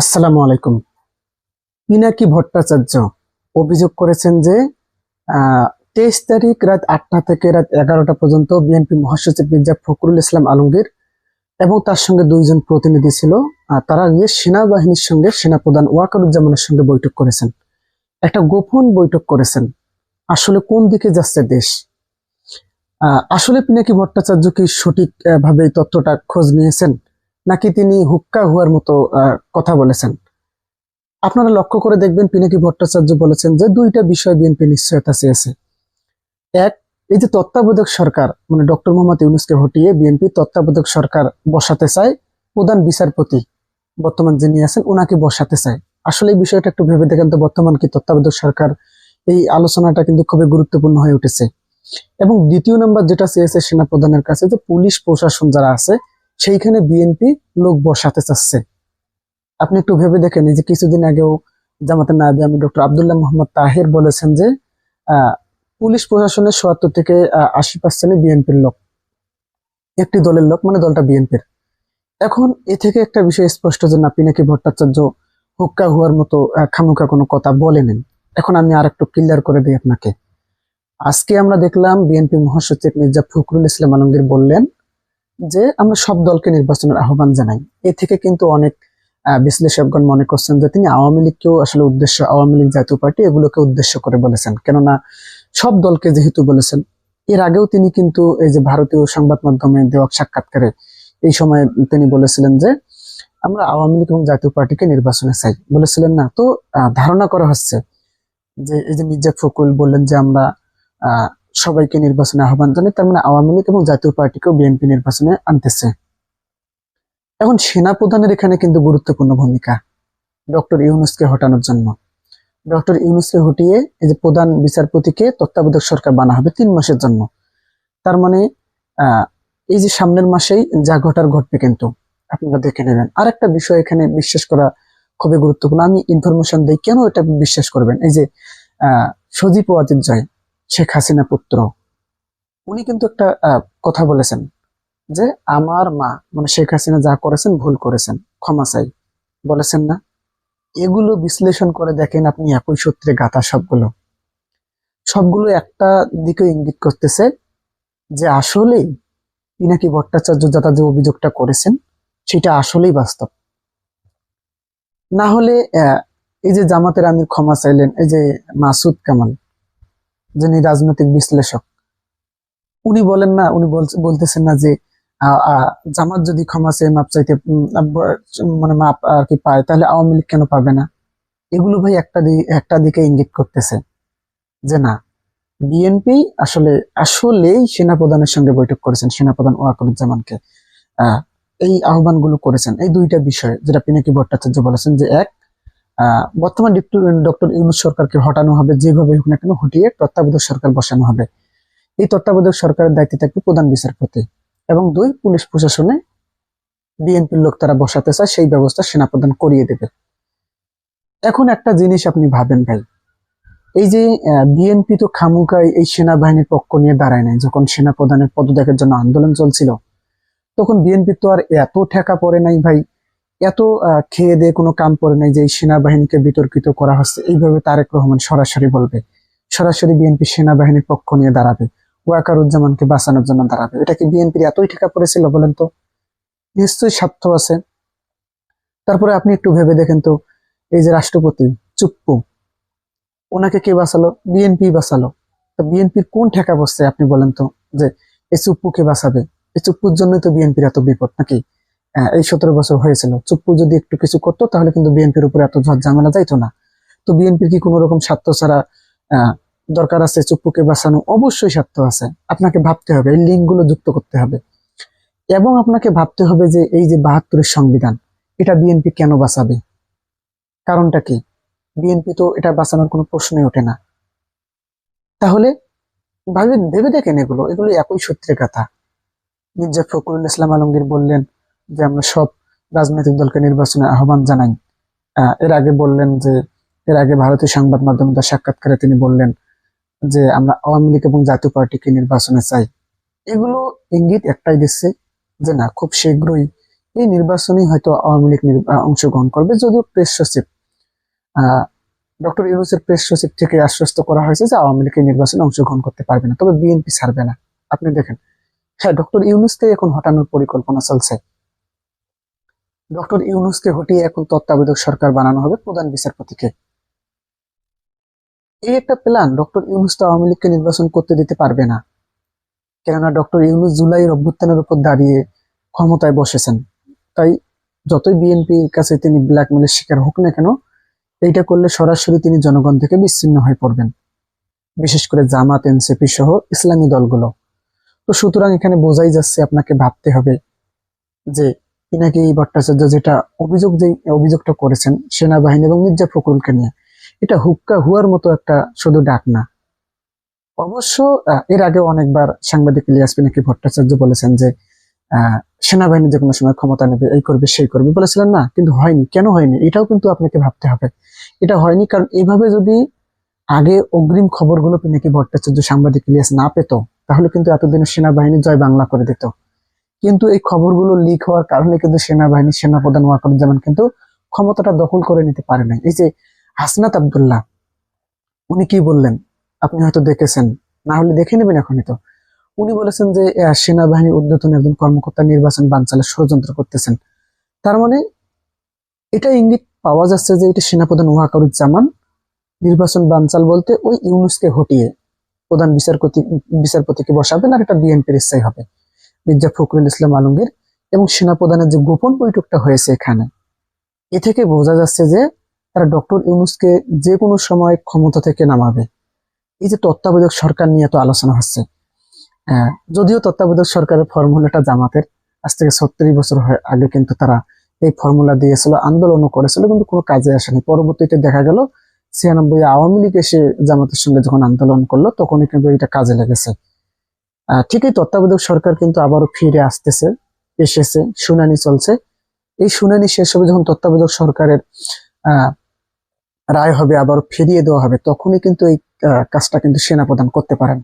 আসসালামু আলাইকুম। পিনাকি ভট্টাচার্য অভিযোগ করেছেন যে তেইশ তারিখ রাত আটটা থেকে রাত এগারোটা পর্যন্ত বিএনপি মহাসচিব মির্জা ফখরুল ইসলাম আলমগীর এবং তার সঙ্গে দুইজন প্রতিনিধি ছিল তারা গিয়ে সেনাবাহিনীর সঙ্গে সেনাপ্রধান ওয়াকারুজ্জামানের সঙ্গে বৈঠক করেছেন। একটা গোপন বৈঠক করেছেন। আসলে কোন দিকে যাচ্ছে দেশ? আসলে পিনাকি ভট্টাচার্য কি সঠিকভাবে তথ্যটা খোঁজ নিয়েছেন? নাকি তিনি হুক্কা হুয়ার মতো কথা বলেছেন? আপনারা লক্ষ্য করে দেখবেন পিনাকি ভট্টাচার্য বলেছেন যে দুইটা বিষয় বিএনপি নিশ্চয়তা চেয়েছে। এক, এই যে তত্ত্বাবধায়ক সরকার মানে ডক্টর মোহাম্মদ ইউনুসকে হটিয়ে বিএনপি তত্ত্বাবধায়ক সরকার বসাতে চায় প্রধান বিচারপতি, বর্তমান যিনি আছেন ওনাকে বসাতে চায়। আসলে এই বিষয়টা একটু ভেবে দেখেন তো বর্তমান কি তত্ত্বাবধায়ক সরকার, এই আলোচনাটা কিন্তু খুবই গুরুত্বপূর্ণ হয়ে উঠেছে। এবং দ্বিতীয় নম্বর যেটা চেয়েছে সেনাপ্রধানের কাছে যে পুলিশ প্রশাসন যারা আছে সেইখানে বিএনপি লোক বসাতে চাচ্ছে। আপনি একটু ভেবে দেখেন যে কিছুদিন আগেও জামাতের নাবি আমি ডক্টর আবদুল্লাহ মোহাম্মদ তাহের বলেছেন যে পুলিশ প্রশাসনের সত্তর থেকে আশি পার্সেন্ট বিএনপির লোক। একটি দলের লোক মানে দলটা বিএনপির। এখন এ থেকে একটা বিষয় স্পষ্ট যে না পিনাকি ভট্টাচার্য হুক্কা হওয়ার মতো খামুখা কোনো কথা বলেনেন এখন আমি আর একটু ক্লিয়ার করে দিই আপনাকে। আজকে আমরা দেখলাম বিএনপি মহাসচিব মির্জা ফখরুল ইসলাম আলমগীর বললেন যে আমরা সব দলকে নির্বাচনের আহ্বান জানাই। এ থেকে কিন্তু অনেক বিশ্লেষকগণ মনে করছেন যে তিনি আওয়ামী লীগকেও আসলে উদ্দেশ্য, আওয়ামী লীগ জাতীয় পার্টি এগুলোকে উদ্দেশ্য করে বলেছেন। কেননা সব দলকে যেহেতু বলেছেন, এর আগেও তিনি কিন্তু এই যে ভারতীয় সংবাদ মাধ্যমে দেওয়া সাক্ষাৎকারে এই সময় তিনি বলেছিলেন যে, আমরা আওয়ামী লীগ এবং জাতীয় পার্টিকে নির্বাচনে চাই। বলেছিলেন না। তো ধারণা করা হচ্ছে যে এই যে মির্জা ফখরুল বললেন যে আমরা সবাইকে নির্বাচনে আহ্বান জানাই তার মানে আওয়ামী লীগ এবং জাতীয় পার্টিকেও বিএনপি নির্বাচনে আনতেছে। এখন সেনাপ্রধানের এখানে কিন্তু গুরুত্বপূর্ণ ভূমিকা, ডক্টর ইউনুসকে হটানোর জন্য। ডক্টর ইউনুসকে হটিয়ে এই যে প্রধান বিচারপতিকে তত্ত্বাবধায়ক সরকার বানা হবে তিন মাসের জন্য। তার মানে এই যে সামনের মাসেই যা ঘটার ঘটবে কিন্তু, আপনারা দেখে নেবেন। আর একটা বিষয় এখানে বিশ্বাস করা খুবই গুরুত্বপূর্ণ। আমি ইনফরমেশন দিই, কেন এটা বিশ্বাস করবেন? এই যে আহ সজীব ওয়াজিদ জয় শেখ হাসিনা পুত্র। উনি কিন্তু একটা কথা বলেছেন যে আমার মা মানে শেখ হাসিনা যা করেছেন ভুল করেছেন, ক্ষমা চাই। বলেছেন না? এগুলো বিশ্লেষণ করে দেখেন আপনি একই সূত্রে গাথা সবগুলো। সবগুলো একটা দিকে ইঙ্গিত করতেছে যে আসলেই পিনাকি ভট্টাচার্য যারা যে অভিযোগটা করেছেন, সেটা আসলেই বাস্তব। না হলে এই যে জামাতের আমির ক্ষমা চাইলেন, এই যে মাসুদ কামাল যিনি রাজনৈতিক বিশ্লেষক উনি বলেন না উনি বলতেছেন না যে জামাত যদি ক্ষমা চেয়ে মাপ চাইতে মানে মাপ আর কি পায় তাহলে আওয়ামী লীগ কেন পাবে না? এগুলো ভাই একটা একটা দিকে ইঙ্গিত করতেছে যে না বিএনপি আসলে আসলেই সেনাপ্রধানের সঙ্গে বৈঠক করেছেন সেনাপ্রধান ওয়াকরুজ্জামানকে। আহ, এই আহ্বানগুলো করেছেন। এই দুইটা বিষয় যেটা পিনাকি ভট্টাচার্য বলেছেন যে এক বর্তমান ডক্টর ইউনুস সরকারকে হটানো হবে, যেভাবে হোক না কেন হটিয়ে তত্ত্বাবধায়ক সরকার বসানো হবে। এই তত্ত্বাবধায়ক সরকারের দায়িত্বে থাকবে প্রধান বিচারপতি এবং দুই, পুলিশ প্রশাসনে বিএনপির লোক তারা বসাতে চায়, সেই ব্যবস্থা সেনাপ্রধান করিয়ে দেবে। এখন একটা জিনিস আপনি ভাবেন ভাই, এই যে বিএনপি তো খামুকাই এই সেনাবাহিনীর পক্ষ নিয়ে দাঁড়ায় নাই। যখন সেনাপ্রধানের পদত্যাগের জন্য আন্দোলন চলছিল, তখন বিএনপি তো আর এত ঠেকা পড়ে নাই ভাই। এত খেয়ে দিয়ে কোনো কাম করে নাই যে সেনাবাহিনীকে বিতর্কিত করা হচ্ছে। এইভাবে তারেক রহমান সরাসরি বলবে। সরাসরি বিএনপি সেনাবাহিনীর পক্ষ নিয়ে দাঁড়াবে। ওয়াকারুজ্জামানকে বাঁচানোর জন্য দাঁড়াবে। এটা কি বিএনপির এতই ঠেকা পড়েছিল বলেন তো? নিশ্চয়ই স্বার্থ আছে। তারপরে আপনি একটু ভেবে দেখেন তো, এই যে রাষ্ট্রপতি, চুপ্পু, ওনাকে কে বাঁচালো? বিএনপি বাঁচালো। তো বিএনপির কোন ঠেকা বসছে আপনি বলেন তো, যে এই চুপ্পুকে বাঁচাবে? এই চুপ্পুর জন্যই তো বিএনপির এত বিপদ নাকি? এই সতেরো বছর হয়েছিল। চুপ্পু যদি একটু কিছু করতো, তাহলে কিন্তু বিএনপির উপরে এত ঝড় ঝামেলা যাইতো না। তো বিএনপির কি কোনো রকম স্বার্থ ছাড়া দরকার আছে চুপ্পুকে বাঁচানো? অবশ্যই স্বার্থ আছে। আপনাকে ভাবতে হবে, এই লিঙ্কগুলো যুক্ত করতে হবে। এবং আপনাকে ভাবতে হবে যে এই যে বাহাত্তরের সংবিধান, এটা বিএনপি কেন বাঁচাবে? কারণটা কি? বিএনপি তো এটা বাঁচানোর কোনো প্রশ্নই ওঠে না। তাহলে ভাবে, ভেবে দেখেন এগুলো। এগুলো একই সূত্রে কথা। মির্জা ফখরুল ইসলাম আলমগীর বললেন যে আমরা সব রাজনৈতিক দলকে নির্বাচনে আহ্বান জানাই। এর আগে বললেন যে, এর আগে ভারতীয় সংবাদ মাধ্যম তার সাক্ষাৎকারে তিনি বললেন যে, আমরা আওয়ামী লীগ এবং জাতীয় পার্টিকে নির্বাচনে চাই। এগুলো ইঙ্গিত একটাই দিচ্ছে যে, না, খুব শীঘ্রই এই নির্বাচনেই হয়তো আওয়ামী লীগ অংশগ্রহণ করবে, যদিও প্রেস সচিব ডক্টর ইউনুসের প্রেস সচিব থেকে আশ্বস্ত করা হয়েছে যে, আওয়ামী লীগের নির্বাচনে অংশগ্রহণ করতে পারবে না। তবে বিএনপি ছাড়বে না। আপনি দেখেন হ্যাঁ ডক্টর ইউনুসকে এখন হটানোর পরিকল্পনা চলছে। ডক্টর ইউনুসকে হটিয়ে এখন তত্ত্বাবধায়ক সরকার বানানো হবে প্রধান বিচারপতিকে। এই একটা প্ল্যান ডক্টর ইউনুস তো আওয়ামী লীগকে নির্বাচন করতে দিতে পারবে না। কেননা ডক্টর ইউনুস জুলাইয়ের অভ্যুত্থানের উপর দাঁড়িয়ে ক্ষমতায় বসেছেন। তাই যতই বিএনপির কাছে তিনি ব্ল্যাকমেলের শিকার হোক না কেন, এইটা করলে সরাসরি তিনি জনগণ থেকে বিচ্ছিন্ন হয়ে পড়বেন। বিশেষ করে জামাত, এনসিপি সহ ইসলামী দলগুলো। তো সুতরাং এখানে বোঝাই যাচ্ছে আপনাকে ভাবতে হবে যে পিনাকি ভট্টাচার্য যেটা অভিযোগ যে অভিযোগটা করেছেন সেনাবাহিনী এবং মির্জা ফখরুলকে নিয়ে। এটা হুক্কা হুয়ার মতো একটা শুধু ডাক না। অবশ্য এর আগে অনেকবার সাংবাদিক ইলিয়াস পিনাকি ভট্টাচার্য বলেছেন যে সেনাবাহিনী যে কোনো সময় ক্ষমতা নেবে, এই করবে, সেই করবে বলেছিলেন না, কিন্তু হয়নি। কেন হয়নি? এটাও কিন্তু আপনাকে ভাবতে হবে। এটা হয়নি কারণ এইভাবে যদি আগে অগ্রিম খবরগুলো পিনাকি ভট্টাচার্য সাংবাদিক ইলিয়াস না পেত, তাহলে কিন্তু এতদিনে সেনাবাহিনী জয় বাংলা করে দিত। কিন্তু এই খবরগুলো লিক হওয়ার কারণে কিন্তু সেনাবাহিনী, সেনাপ্রধান ওয়াকারুজ্জামান কিন্তু ক্ষমতাটা দখল করে নিতে পারে নাই। এই যে হাসনাত আব্দুল্লাহ, উনি কি বললেন? আপনি হয়তো দেখেছেন, না হলে দেখে নেবেন এখনই তো। উনি বলেছেন যে সেনাবাহিনী উদ্যতন একজন কর্মকর্তা নির্বাচন বানচালের ষড়যন্ত্র করতেছেন। তার মানে এটা ইঙ্গিত পাওয়া যাচ্ছে যে, এটা সেনাপ্রধান ওয়াকারুজ্জামান নির্বাচন বানচাল বলতে ওই ইউনুসকে হটিয়ে প্রধান বিচারপতি, বিচারপতিকে বসাবেন আর এটা বিএনপির ইচ্ছাই হবে। মির্জা ফখরুল ইসলাম আলমগীর এবং সেনাপ্রধানের যে গোপন বৈঠকটা হয়েছে এখানে এ থেকে বোঝা যাচ্ছে যে তারা ডক্টর ইউনুসকে যে কোনো সময় ক্ষমতা থেকে নামাবে। এই যে তত্ত্বাবধায়ক সরকার নিয়ে তো আলোচনা হচ্ছে আহ, যদিও তত্ত্বাবধায়ক সরকারের ফর্মুলাটা জামাতের আজ থেকে ছত্রিশ বছর হয়- আগে কিন্তু তারা এই ফর্মুলা দিয়েছিল আন্দোলনও করেছিল কিন্তু কোনো কাজে আসেনি। পরবর্তীতে দেখা গেল ছিয়ানব্বই আওয়ামী লীগ এসে জামাতের সঙ্গে যখন আন্দোলন করল তখনই কিন্তু এটা কাজে লেগেছে। ঠিকই তত্ত্বাবধায়ক সরকার কিন্তু আবারও ফিরে আসতেছে, এসেছে, শুনানি চলছে। এই শুনানি শেষ হবে যখন তত্ত্বাবধায়ক সরকারের রায় হবে, আবার ফিরিয়ে দেওয়া হবে, তখনই কিন্তু এই কাজটা কিন্তু সেনা প্রদান করতে পারেন।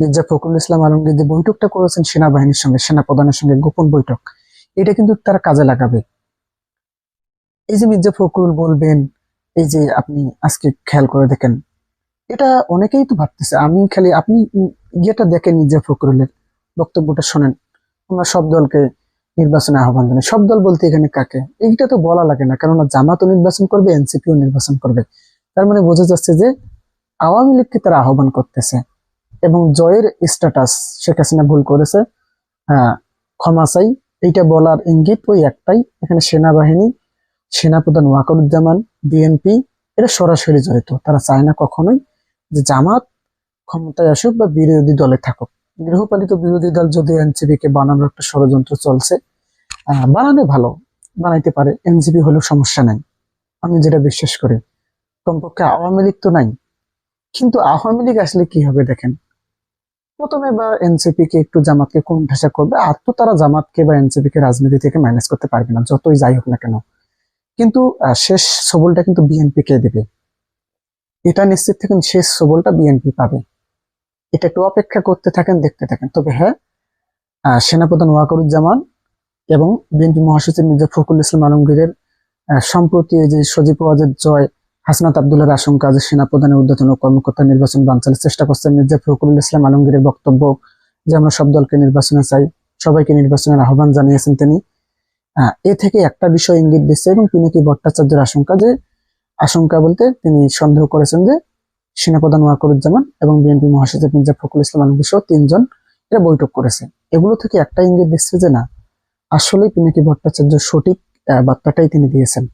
মির্জা ফখরুল ইসলাম আলমগীর যে বৈঠকটা করেছেন সেনাবাহিনীর সঙ্গে সেনা প্রধানের সঙ্গে গোপন বৈঠক, এটা কিন্তু তারা কাজে লাগাবে। এই যে মির্জা ফখরুল বলবেন, এই যে আপনি আজকে খেয়াল করে দেখেন এটা অনেকেই তো ভাবতেছে। আমি খালি, আপনি ইয়েটা দেখেন মির্জা ফখরুলের বক্তব্যটা শোনেন। আমরা সব দলকে নির্বাচনে আহ্বান জানাই সব দল বলতে এখানে কাকে? এইটা তো বলা লাগে না, কেননা জামাতও নির্বাচন করবে, এনসিপিও নির্বাচন করবে। তার মানে বোঝা যাচ্ছে যে আওয়ামী লীগকে তারা আহ্বান করতেছে এবং জয়ের স্ট্যাটাস শেখ হাসিনা ভুল করেছে। হ্যাঁ ক্ষমা চাই, এইটা বলার ইঙ্গিত ওই একটাই। এখানে সেনাবাহিনী, সেনাপ্রধান ওয়াকরুজ্জামান, বিএনপি, এরা সরাসরি জড়িত। তারা চায় না কখনোই যে জামাত ক্ষমতায় আসুক বা বিরোধী দলে থাকুক। গৃহপালিত বিরোধী দল যদি এনসিপি কে বানানোর একটা ষড়যন্ত্র চলছে বানানো ভালো, বানাইতে পারে। এনসিপি হলেও সমস্যা নাই। আমি যেটা বিশ্বাস করি, কমপক্ষে আওয়ামী লীগ তো নাই। কিন্তু আওয়ামী লীগ আসলে কি হবে দেখেন? প্রথমে বা এনসিপি কে একটু জামাতকে কোন ভাষা করবে? আর তো তারা জামাতকে বা এনসিপি কে রাজনীতি থেকে ম্যানেজ করতে পারবে না, যতই যাই হোক না কেন। কিন্তু শেষ সবলটা কিন্তু বিএনপি কে দেবে। এটা নিশ্চিত থাকেন শেষ সবলটা বিএনপি পাবে। এটা একটু অপেক্ষা করতে থাকেন, দেখতে থাকেন। তবে হ্যাঁ সেনাপ্রধান ওয়াকরুজ্জামান এবং বিএনপি মহাসচিব মির্জা ফখরুল ইসলাম আলমগীরের সম্প্রতি যে সজীব ওয়াজেদ জয়, হাসনাত আবদুল্লার আশঙ্কা যে সেনাপ্রধানের উদ্যতন ও কর্মকর্তা নির্বাচন বানচালের চেষ্টা করছেন মির্জা ফখরুল ইসলাম আলমগীরের বক্তব্য যে আমরা সব দলকে নির্বাচনে চাই, সবাইকে নির্বাচনের আহ্বান জানিয়েছেন তিনি। এ থেকে একটা বিষয় ইঙ্গিত দিচ্ছে এবং পিনাকি ভট্টাচার্যের আশঙ্কা যে আশঙ্কা বলতে তিনি সন্দেহ করেছেন যে সেনাপ্রধান ওয়াকরুজ্জামান এবং বিএনপি মহাসচিব মির্জা ফখরুল ইসলাম আলমগীর সহ তিনজন এরা বৈঠক করেছে। এগুলো থেকে একটা ইঙ্গিত দিচ্ছে যে না, আসলেই পিনাকি ভট্টাচার্য সঠিক বার্তাটাই তিনি দিয়েছেন।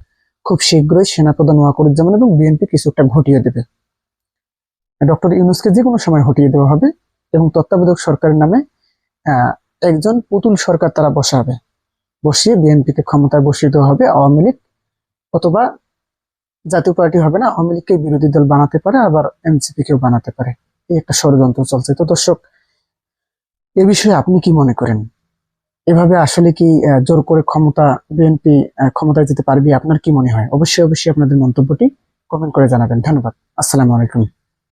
খুব শীঘ্রই সেনাপ্রধান ওয়াকরুজ্জামান এবং বিএনপি কিছু একটা ঘটিয়ে দেবে। ডক্টর ইউনুসকে যে কোনো সময় হটিয়ে দেওয়া হবে এবং তত্ত্বাবধায়ক সরকারের নামে একজন পুতুল সরকার তারা বসাবে। বসিয়ে বিএনপিকে ক্ষমতায় বসিয়ে দেওয়া হবে আওয়ামী লীগ অথবা জাতীয় পার্টি হবে না, আওয়ামী লীগকে বিরোধী দল বানাতে পারে, আবার এনসিপি কেও বানাতে পারে। এই একটা ষড়যন্ত্র চলছে। তো দর্শক, এ বিষয়ে আপনি কি মনে করেন? এভাবে আসলে কি জোর করে ক্ষমতা, বিএনপি ক্ষমতায় যেতে পারবে? আপনার কি মনে হয়? অবশ্যই অবশ্যই আপনাদের মন্তব্যটি কমেন্ট করে জানাবেন। ধন্যবাদ। আসসালামু আলাইকুম।